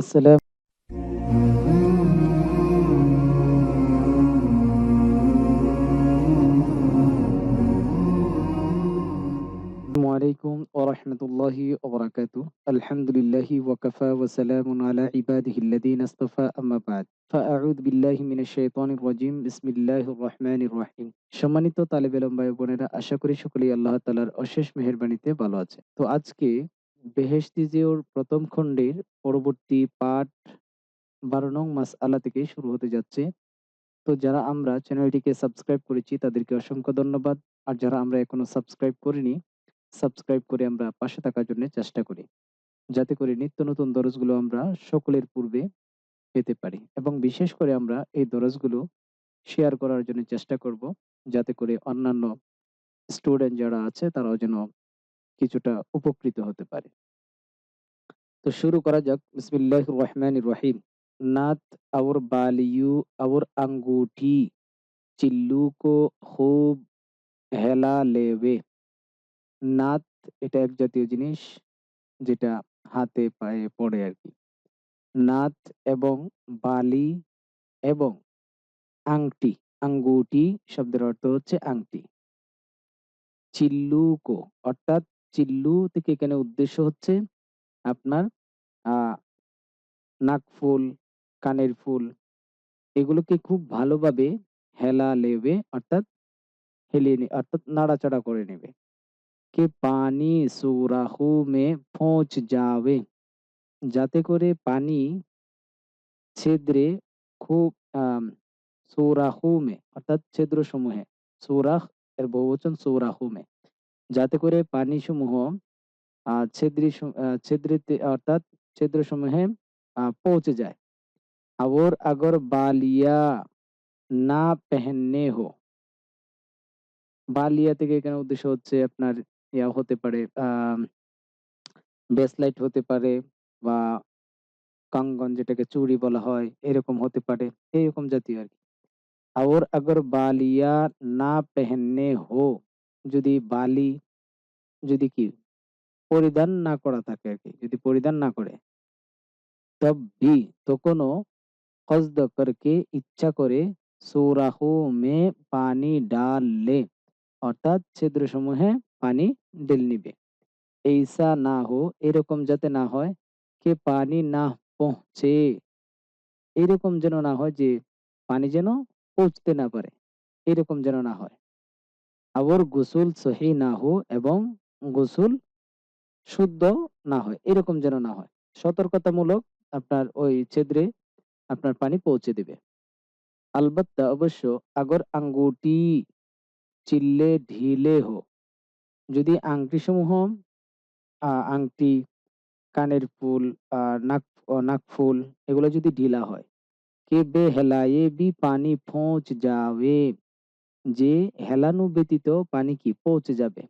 আসসালাম আসসালামু আলাইকুম ওয়া রাহমাতুল্লাহি ওয়া বারাকাতুহু। আলহামদুলিল্লাহি ওয়া কাফা ওয়া সালামুন আলা ইবাদিহিল্লাযীনা ইসতাফা আম্মা বা'দ। ফাআউযু বিল্লাহি মিনাশ শাইতানির রাজীম। বিসমিল্লাহির রহমানির রহিম। সম্মানিত তালিবে ইলম ভাই বোনেরা আশা করি সকলেই আল্লাহ তাআলার অশেষ মেহেরবানিতে ভালো আছে। তো আজকে বেহেশতি জিওর প্রথম খণ্ডের পরবর্তী পাঠ ১২ নং মাসআলা থেকে শুরু হতে যাচ্ছে। তো যারা আমরা চ্যানেলটিকে সাবস্ক্রাইব করেছি তাদেরকে অসংখ্য ধন্যবাদ। আর যারা আমরা এখনও সাবস্ক্রাইব করিনি, সাবস্ক্রাইব করে আমরা পাশে থাকার জন্য চেষ্টা করি। যাতে করে নিত্য নতুন দরজগুলো আমরা সকলের পূর্বে পেতে পারি এবং বিশেষ করে আমরা এই দরজগুলো শেয়ার করার জন্য চেষ্টা করব যাতে করে অন্যান্য স্টুডেন্ট যারা আছে তারাও যেন কিছুটা উপকৃত হতে পারে। তো শুরু করা যাক। বিসমিল্লাহ রহমান রহিম। নাত আউর বালিউ আউর আঙ্গুঠি চিল্লু কো খুব, হেলা, লেবে। নাত এটা এক জাতীয় জিনিস যেটা হাতে, পায়ে পড়ে আর কি। নাত এবং বালি এবং আংটি আঙ্গুটি শব্দের অর্থ হচ্ছে আংটি। চিল্লুকো অর্থাৎ চিল্লু থেকে এখানে উদ্দেশ্য হচ্ছে আপনার আহ নাকফুল কানের ফুল, এগুলোকে খুব ভালোভাবে হেলা লেবে, অর্থাৎ হেলিয়ে নি, অর্থাৎ নাড়াচাড়া করে নেবে। কে পানি সুরাহু মে পৌঁছ যাবে। যাতে করে পানি ছেদ্রে খুব সৌরাহু মে, অর্থাৎ ছেদ্র সমূহে, সৌরাহ এর বহুবচন সৌরাহু মে, যাতে করে পানি সমূহ ছিদ্রি ছিদ্রিতে অর্থাৎ ছিদ্র সমূহে পৌঁছে যায় और अगर बालिया না পেহেননে হো বালিয়া থেকে এখানে উদ্দেশ্য হচ্ছে আপনার ইয়া হতে পারে বেসলাইট হতে পারে বা কাঙ্গন যেটাকে চুড়ি বলা হয় এরকম হতে পারে এইরকম জাতীয় আর কি আর আগর বালিয়া না পেহেননে হো যদি বালি যদি কি পরিধান না করা থাকে আর কি যদি পরিধান না করে। তব বি তখনও কসদ করকে ইচ্ছা করে সুরাহু মে পানি ডাললে অর্থাৎ ছিদ্রসমূহে পানি ঢেল নিবে। এইসা না হো, এরকম যাতে না হয় কে পানি না পৌঁছে। এরকম যেন না হয় যে পানি যেন পৌঁছতে না পারে, এরকম যেন না হয়। আবার গোসল সহি না হো এবং গোসল শুদ্ধ না হয়, এরকম যেন না হয়। সতর্কতামূলক আপনার ওই ছেদ্রে আপনার পানি পৌঁছে দিবে। আলবাত্তা অবশ্য আগর আঙ্গুটি চিল্লে ঢিলে হো। যদি আংটি সমূহ আংটি, কানের ফুল নাক নাকফুল এগুলো যদি ঢিলা হয়, কে বে হেলায়ে বি পানি পৌঁছ যাবে? যে হেলানো ব্যতীত পানি কি পৌঁছে যাবে?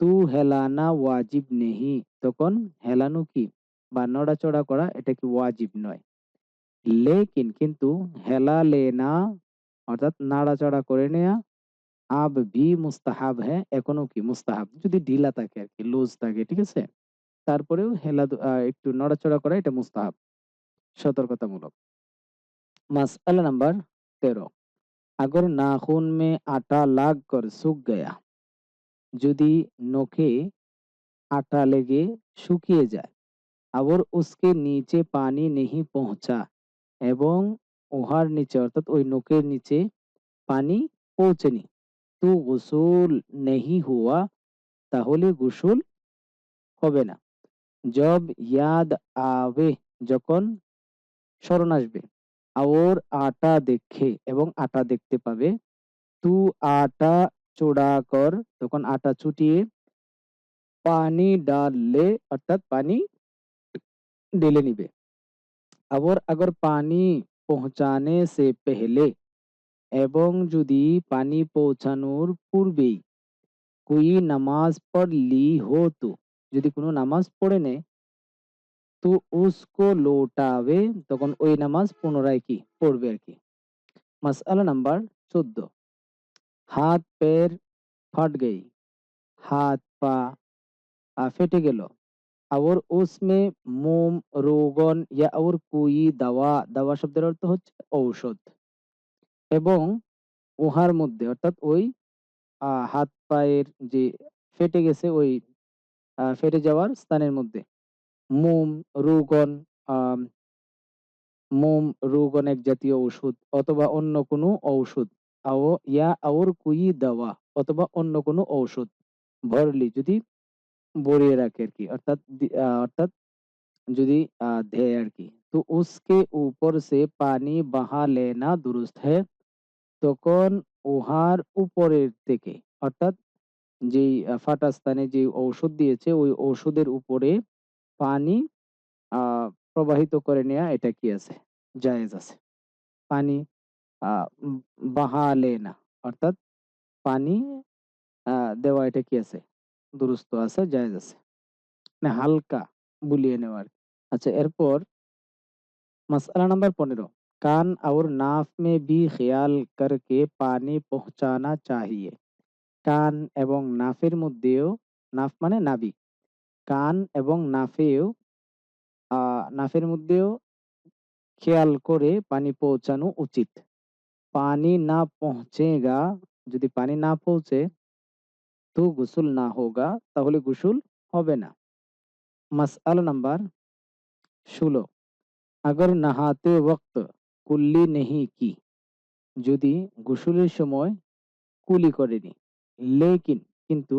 তু হেলানা ওয়াজিব নেহি তখন হেলানো কি বা নড়াচড়া করা এটা কি ওয়াজিব নয় লেকিন কিন্তু হেলা লেনা অর্থাৎ নাড়াচাড়া করে নেয়া আব ভি মুস্তাহাব হ্যাঁ এখনো কি মুস্তাহাব যদি ঢিলা থাকে আর কি লুজ থাকে ঠিক আছে তারপরেও হেলা একটু নড়াচড়া করা এটা মুস্তাহাব সতর্কতামূলক মাসআলা নাম্বার তেরো अगर नाखून में आटा लाग कर सूख गया যদি নখে আটা লেগে শুকিয়ে যায় আবার उसके नीचे पानी नहीं पहुंचा এবং উহার নিচে অর্থাৎ ওই নখের নিচে পানি পৌঁছেনি তো গোসল নেহি হুয়া তাহলে গোসল হবে না জব ইয়াদ আবে যখন স্মরণ আসবে আর আটা দেখে এবং আটা দেখতে পাবে তু আটা চোড়া কর। তখন আটা চুটিয়ে পানি ডাললে অর্থাৎ পানি ঢেলে নিবে। আবার আগর পানি পৌঁছানে সে পেহলে, এবং যদি পানি পৌঁছানোর পূর্বেই কুই নামাজ পড় লি হো তো, যদি কোনো নামাজ পড়ে নেয় তো উসকো লোটাবে, তখন ওই নামাজ পুনরায় কি? পড়বে আর কি। মাসআলা নাম্বার চোদ্দ। হাত পের ফাট গই হাত পা ফেটে গেল और उसमें मोम रोगन या और कोई দাওয়া দাওয়া শব্দের অর্থ হচ্ছে ঔষধ এবং উহার মধ্যে অর্থাৎ ওই আহ, হাত পায়ের যে ফেটে গেছে ওই আহ, ফেটে যাওয়ার স্থানের মধ্যে মোম রোগন আম, মোম রোগন এক জাতীয় ওষুধ অথবা অন্য কোনো ঔষধ অথবা অন্য কোনো ঔষধ, ভরলি যদি ভরিয়ে রাখে আর কি, অর্থাৎ অর্থাৎ যদি দেয় আর কি। তো উসকে উপর সে পানি বাহা লেনা দুরুস্ত है তখন উহার উপরের থেকে, অর্থাৎ যেই ফাটা স্থানে যে ঔষধ দিয়েছে, ওই ঔষধের উপরে পানি প্রবাহিত করে নেওয়া এটা কি আছে? জায়েজ আছে। পানি বাহা লেনা অর্থাৎ পানি আহ দেওয়া এটা কি আছে দুরুস্ত আছে জায়েজ আছে মানে হালকা বুলিয়ে নেওয়া আর কি। আচ্ছা এরপর मसला नंबर पंद्रह कान और नाफ में भी ख्याल करके পানি পৌঁছানা चाहिए কান এবং নাফের মধ্যেও নাফ মানে নাভি কান এবং নাফেও আহ নাফের মধ্যেও খেয়াল করে পানি পৌঁছানো উচিত পানি না পৌঁছেগা যদি পানি না পৌঁছে তো গোসল না হোগা তাহলে গোসল হবে না মাসাল নাম্বার ষোলো আগর নাহাতে ওক্ত কুল্লি নেহি কি যদি গোসলের সময় কুলি করেনি লেকিন কিন্তু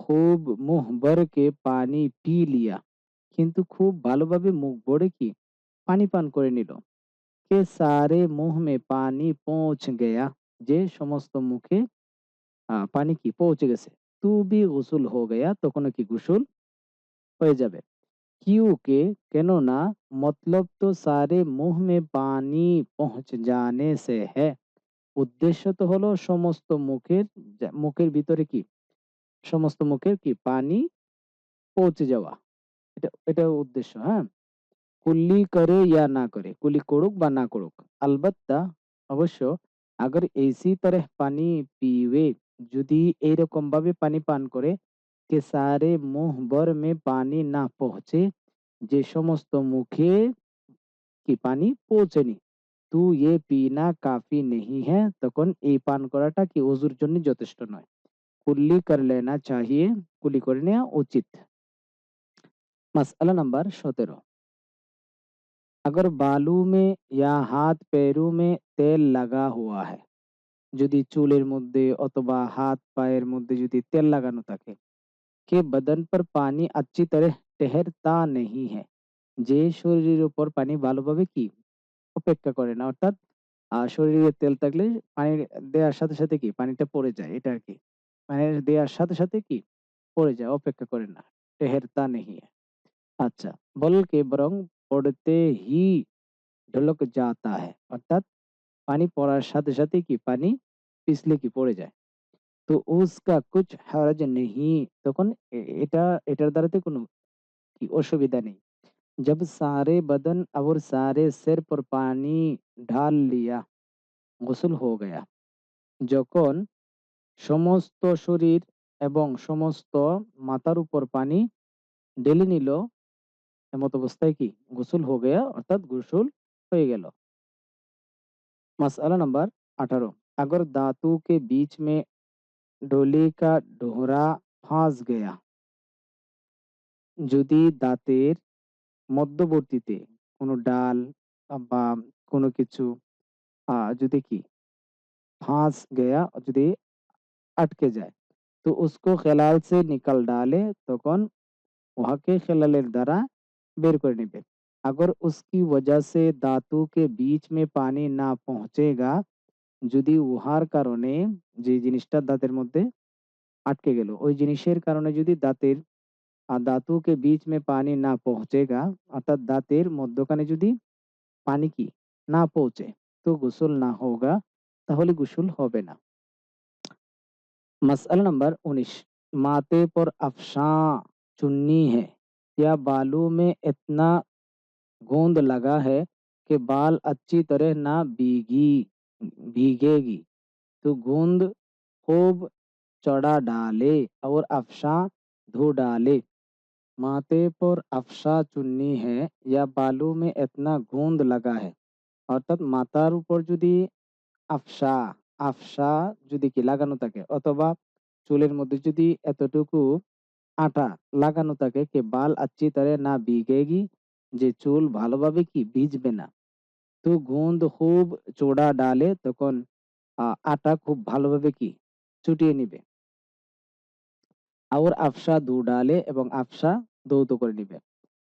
খুব মুহ বরকে পানি পি লিয়া কিন্তু খুব ভালোভাবে মুখ ভরে কি পানি পান করে নিল কে সারে মুখ মে পানি পৌঁছ গয়া যে সমস্ত মুখে আহ, পানি কি পৌঁছে গেছে তু বি গোসল হো গয়া তখন কি গোসল হয়ে যাবে क्योंकि কেননা মতলব তো সারে মুখ মে পানি পৌঁছ জানে সে है উদ্দেশ্য তো হলো সমস্ত মুখের যা- মুখের ভিতরে কি সমস্ত মুখের কি পানি পৌঁছে যাওয়া এটা এটা উদ্দেশ্য হ্যাঁ কুল্লি করে ইয়া না করে কুলি করুক বা না করুক আলবাত্তা অবশ্য আগর এসি তরহ পানি পিবে যদি এইরকম ভাবে পানি পান করে কে সারে মুখ ভর মে পানি না পৌঁছে যে সমস্ত মুখে কি পানি পৌঁছেনি তু ये पीना काफी नहीं है তখন এই পান করাটা কি ওজুর জন্য যথেষ্ট নয় কুল্লি কর লেনা চাহিয়ে কুলি করে নেওয়া উচিত मसला नंबर सत्रह अगर बालू में या हाथ पैरों में तेल लगा हुआ है যদি চুলের মধ্যে অথবা হাত পায়ের মধ্যে যদি তেল লাগানো থাকে কে বদন পর পানি अच्छी तरह ठहरता नहीं है যে শরীরের উপর পানি ভালোভাবে কি অপেক্ষা করে না অর্থাৎ আহ, শরীরে তেল থাকলে পানি দেওয়ার সাথে সাথে কি পানিটা পড়ে যায় এটা আর কি মানে দেওয়ার সাথে সাথে কি পড়ে যায় অপেক্ষা করে না টেহেরতা নেই আচ্ছা বলকে বরং পড়তে হি ঢোলক যাতা হ্যাঁ অর্থাৎ পানি পড়ার সাথে সাথে কি পানি পিছলে কি পড়ে যায় তো উসকা কুচ হারাজ নেহি তখন এটা এটার দ্বারাতে কোনো কি অসুবিধা নেই জব সারে বদন আর সারে সের পর পানি ঢাল লিয়া গোসল হয়ে গয়া যখন সমস্ত শরীর এবং সমস্ত মাথার উপর পানি ঢেলে নিল এমত অবস্থায় কি গোসল हो गया অর্থাৎ গোসল হয়ে গেল मसला नंबर 18 अगर दांतों के बीच में डोली का डोहरा ফাঁস गया যদি দাঁতের মধ্যবর্তীতে কোনো ডাল বা কোনো কিছু আহ যদি কি ফাঁস গয়া যদি আটকে যায় তো उसको খেলাল সে নিকাল ডালে তখন উহাকে খেলালের দ্বারা বের করে নেবে अगर उसकी वजह से धातु के बीच में पानी ना पहुंचेगा যদি উহার কারণে যে জিনিসটা দাঁতের মধ্যে আটকে গেল ওই জিনিসের কারণে যদি দাঁতের আর ধাতু के बीच में पानी ना पहुंचेगा অর্থাৎ দাঁতের মধ্যখানে যদি পানি কি না পৌঁছে তো গোসল না হোগা তাহলে গোসল হবে না मसला नंबर 19 माथे पर अफशा चुन्नी है या बालों में इतना गोंद लगा है कि बाल अच्छी तरह ना भीगी भीगेगी तो गोंद खूब चढ़ा डाले और अफशा धो डाले माथे पर अफसा चुन्नी है या बालू में इतना गोंद लगा है অর্থাৎ মাথার উপর যদি আফসা আফসা যদি কি লাগানো থাকে অথবা চুলের মধ্যে যদি এতটুকু আটা লাগানো থাকে কে বাল अच्छी तरह না ভিগেগি যে চুল ভালোভাবে কি ভিজবে না তো গোন্দ খুব চোড়া ডালে তখন আহ, আটা খুব ভালোভাবে কি চুটিয়ে নিবে और अफसा दूध डाले এবং আফসা দৌত করে নিবে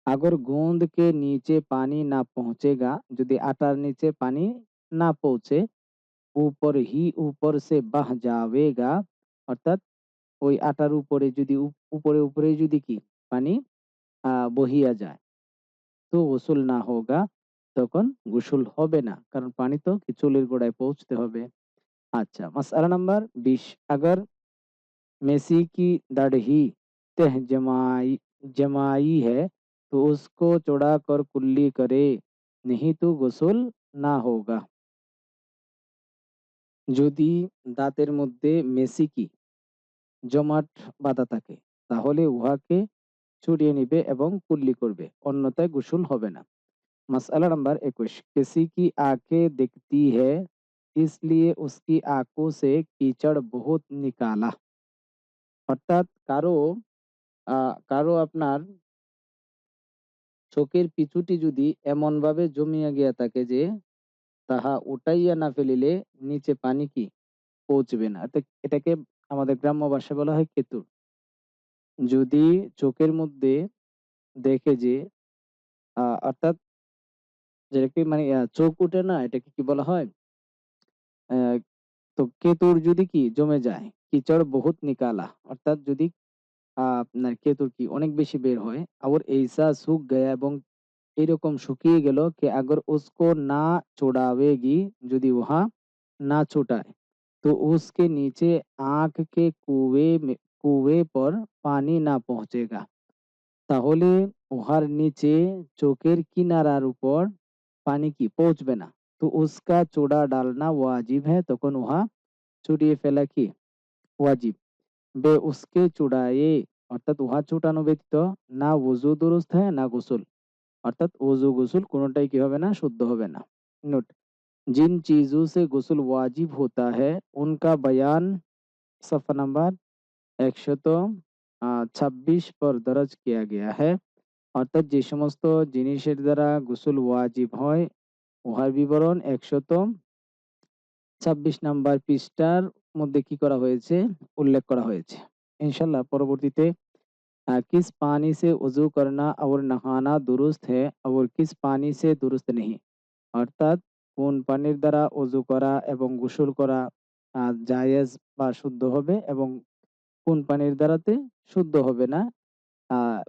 अगर गोंद के नीचे पानी ना पहुंचेगा যদি আটার নিচে পানি না পৌঁছে ऊपर ही ऊपर से बह जावेगा অর্থাৎ ওই আটার উপরে যদি উপ- উপরে উপরে যদি কি পানি আহ, বহিয়া যায় তো গোসল না হোগা তখন গোসল হবে না কারণ পানি তো কি চুলের গোড়ায় পৌঁছতে হবে আচ্ছা মাসআলা নাম্বার বিশ अगर मेसी की दाढ़ी तह जमाई जमाई है तो उसको चौड़ा कर कुल्ली करे नहीं तो গোসল না হোগা যদি দাঁতের মধ্যে মেসি কি জমাট বাঁধা থাকে তাহলে উহাকে ছড়িয়ে নিবে এবং কুল্লি করবে অন্যথায় গোসল হবে না मसला नंबर इक्कीस किसी की आंखें दिखती है इसलिए उसकी आंखों से कीचड़ बहुत निकाला অর্থাৎ কারো আহ, কারো আপনার চোখের পিছুটি যদি এমন ভাবে জমিয়া গিয়া থাকে যে তাহা উঠাইয়া না ফেলিলে নিচে পানি কি পৌঁছবে না এতে- এটাকে আমাদের গ্রাম্য ভাষায় বলা হয় কেতুর। যদি চোখের মধ্যে দেখে যে অর্থাৎ যেটাকে মানে চোখ উঠে না, এটাকে কি বলা হয়? তো কেতুর যদি কি জমে যায় কিচড় বহুত নিকালা, অর্থাৎ যদি আপনার কেতুর কি অনেক বেশি বের হয়, আবার এইসা সুখ গয়া এবং এরকম শুকিয়ে গেল, কে আগর উসকো না চোড়াবে গি, যদি উহা না ছোটায়। तो उसके नीचे आँख के কুঁয়ে মে पर पानी ना না তাহলে উহার নিচে চোখের কিনারার উপর পানি কি পৌঁছবে না। তো उसका चूड़ा डालना वाजिब है তখন উহা চুরিয়ে ফেলা কি ওয়াজিব। বে উসকে চুড়ায়ে অর্থাৎ উহা চুটানো ব্যতীত না ওযু দুরুস্ত হয় না গোসল। অর্থাৎ ওযু গোসল কোনোটাই কি হবে না শুদ্ধ হবে না। নোট जिन चीजों से गुस्ल वाजिब होता है उनका बयान सफ़ा नंबर একশত আহ, ছাব্বিশ পর দরজ কিয়া গিয়া হ্যাঁ অর্থাৎ যে সমস্ত জিনিসের দ্বারা গোসল ওয়াজিব হয় উহার বিবরণ একশত ছাব্বিশ নাম্বার পৃষ্ঠার মধ্যে কি করা হয়েছে উল্লেখ করা হয়েছে ইনশাল্লাহ পরবর্তীতে আহ, किस पानी से वजू करना और नहाना दुरुस्त है और किस पानी से दुरुस्त नहीं অর্থাৎ কোন পানির দ্বারা অজু করা এবং গোসল করা জায়েজ বা শুদ্ধ হবে এবং কোন পানির দ্বারাতে শুদ্ধ হবে না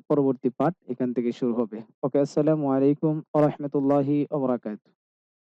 পরবর্তী পাঠ এখান থেকে শুরু হবে। ওকে, আসসালামু আলাইকুম ওয়া রাহমাতুল্লাহি